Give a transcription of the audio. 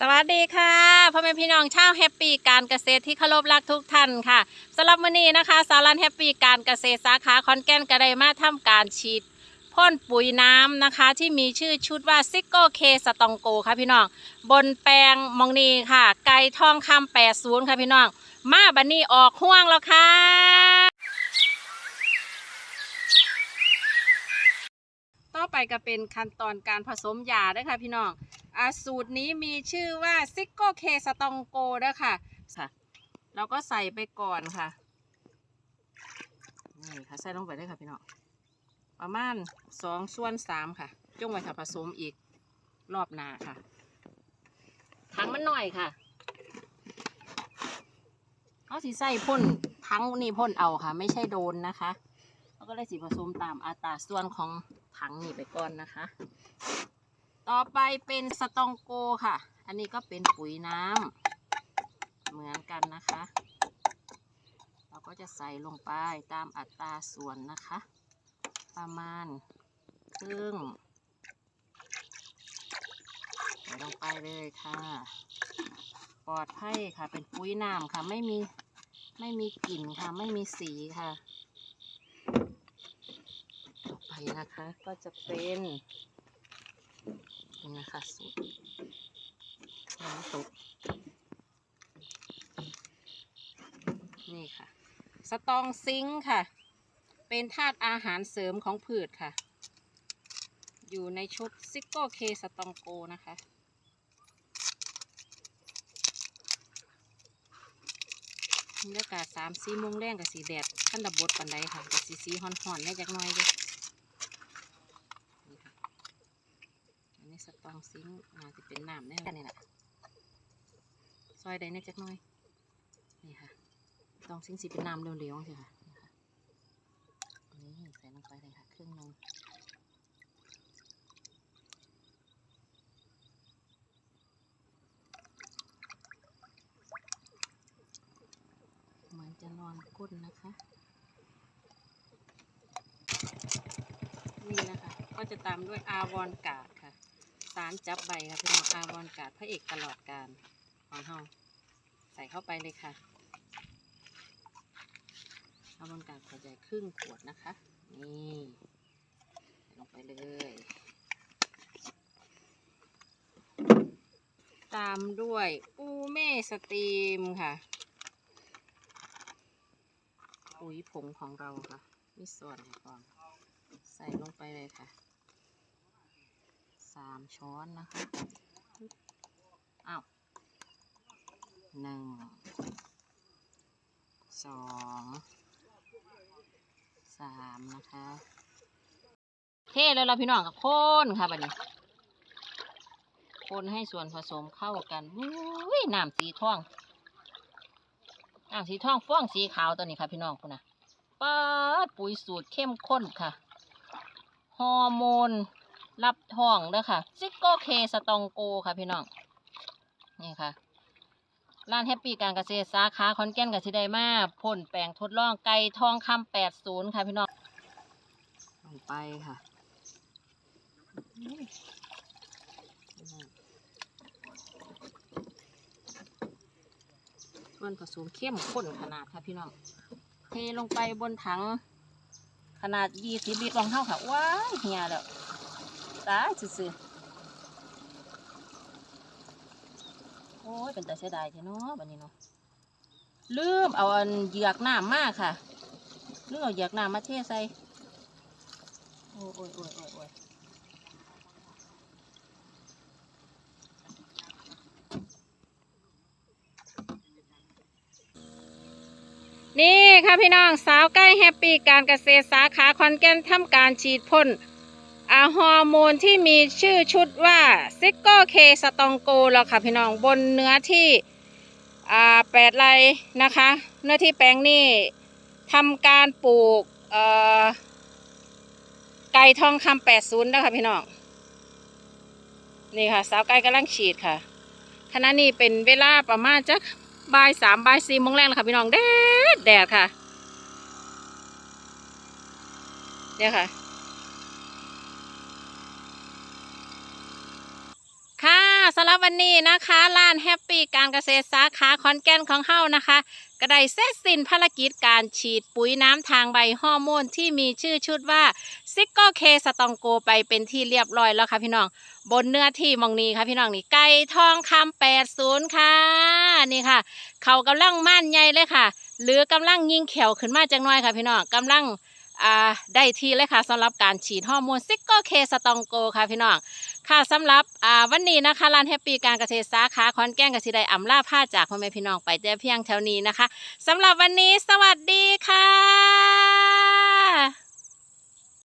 สวัสดีค่ะพ่อแม่พี่น้องชาวแฮปปี้การเกษตรที่เคารพรักทุกท่านค่ะสำหรับมื้อนี้นะคะสารันแฮปปี้การเกษตรสาขาขอนแก่นก็ได้มาทำการฉีดพ่นปุ๋ยน้ำนะคะ ที่มีชื่อชุดว่าซิโกเคสตองโกค่ะพี่น้อง บนแปลงมองนีค่ะ ไก่ทองคำแปดศูนย์ค่ะพี่น้อง มาบันนี้ออกห่วงแล้วค่ะต่อไปก็เป็นขั้นตอนการผสมยาด้วยค่ะพี่น้อง สูตรนี้มีชื่อว่าซิกโกเคสตองโกเด้อค่ะค่ะเราก็ใส่ไปก่อนค่ะนี่ค่ะใส่ลงไปเลยค่ะพี่น้องประมาณสองส่วนสามค่ะจงไว้ถ้าผสมอีกรอบหน้าค่ะถังมันหน่อยค่ะเอาสีใส่พ่นทั้งนี่พ่นเอาค่ะ ไม่ใช่โดนนะคะเราก็เลยสีผสมตามอัตราส่วนของถังนี่ไปก่อนนะคะ ต่อไปเป็นสตองโกค่ะ อันนี้ก็เป็นปุ๋ยน้ำเหมือนกันนะคะ เราก็จะใส่ลงไปตามอัตราส่วนนะคะ ประมาณครึ่งใส่ลงไปเลยค่ะ ปลอดภัยค่ะ เป็นปุ๋ยน้ำค่ะ ไม่มีไม่มีกลิ่นค่ะ ไม่มีสีค่ะ ต่อไปนะคะก็จะเป็น นี่นะคะสูตรน้ำตกนี่ค่ะ สตองซิงค่ะ เป็นธาตุอาหารเสริมของพืชค่ะ อยู่ในชุดซิโก้เคสตองโกนะคะบรรยากาศสามสีโมงแรงกับสีแดดขั้นดับบดปันไดค่ะกับสีสีห่อนๆได้จักหน้อยด้วยนี่ค่ะอั นนี้สตองซิงค์น่าจะเป็นน้ำแน่นี่แหละซอยใดแน่จักหน้อย นี่ค่ะสตองซิงสีเป็นน้ำเหลวๆใช่ค่ะนี่ค่ะนี่ใส่ลงไปเลยค่ะครึ่งนึงเหมือนจะนอนก้นนะคะ นี่นะคะ ก็จะตามด้วยอาวอนกาด สารจับใบค่ะเป็นอาวอนกาดพระเอกตลอดการของเฮาใส่เข้าไปเลยค่ะอาวอนกาดขวดใหญ่ครึ่งขวดนะคะ นี่ใส่ลงไปเลย ตามด้วยอูเม่สตรีมค่ะปุ๋ยผงของเราค่ะ มีส่วนก่อนใส่ลงไปเลยค่ะ สามช้อนนะคะอ้าวหนึ่งสองสามนะคะ เทแล้วเราพี่น้องกับคนค่ะบัดนี้ คนให้ส่วนผสมเข้ากันอุ้ยน้ำสีทองน้ำสีทองฟ้องสีขาวตัวนี้ค่ะพี่น้องคุณนะปัดปุ๋ยสูตรเข้มข้นค่ะ ฮอร์โมน รับท้องเด้อค่ะ ซิกโกเคสตองโกค่ะพี่น้อง นี่ค่ะ ร้านแฮปปี้การเกษตรสาขาขอนแก่นกับสิไดมาพ่นแปลงทดลองไก่ทองคำแปดศูนย์ค่ะพี่น้อง ลงไปค่ะส่วนผสมเข้มข้นขนาดค่ะพี่น้อง เทลงไปบนถังขนาดยี่สิบลิตรลองเท่าค่ะ ว้าเฮียแล้ว ตายซื่อๆโอ้ยเป็นแต่เสียดายเทเนาะบันนี้เนาะลืมเอาอันเหยือกน้ำมาค่ะลืมเอาเหยือกน้ำมาเทใส่โอ้ยโอ้ยโอ้ยโอ้ยโอ้ยนี่ค่ะพี่น้องสาวใกล้แฮปปี้การเกษตรสาขาคอนแก่นทำการฉีดพ่น ฮอร์โมนที่มีชื่อชุดว่าซิกโกเคสตองโกแล้วค่ะพี่น้องบนเนื้อที่อ่าแปดไรนะคะ เนื้อที่แปลงนี้ทำการปลูกไก่ทองคำแปดศูนย์นะคะพี่น้องนี่ค่ะ สาวไก่กำลังฉีดค่ะขณะนี้เป็นเวลาประมาณจักบ่ายสามบ่ายสี่โมงแรกแล้วค่ะพี่น้องแดดแดดค่ะเนี่ยค่ะ ค่ะ สำหรับ วันนี้นะคะร้านแฮปปี้การเกษตรสาขาขอนแก่นของเฮานะคะก็ได้เสร็จสิ้นภารกิจการฉีดปุ๋ยน้ำทางใบฮอร์โมนที่มีชื่อชุดว่าซิกโกเคสตองโกไปเป็นที่เรียบร้อยแล้วค่ะพี่น้อง บนเนื้อที่มองนี้ค่ะพี่น้องนี่ไก่ทองคำแปดศูนย์ค่ะ นี่ค่ะ เขากำลังม่านใหญ่เลยค่ะ หรือกำลังยิงแขวขึ้นมาจังน้อยค่ะพี่น้องกำลัง ได้ทีเลยค่ะสำหรับการฉีดฮอร์โมนซิกโกเคสตองโกค่ะพี่น้องค่ะสำหรับวันนี้นะคะร้านแฮปปี้การเกษตรสาขาคอนแก้งกสิได้อำลาผ้าจากพ่อแม่พี่น้องไปแต่เพียงเท่านี้นะคะสำหรับวันนี้สวัสดีค่ะ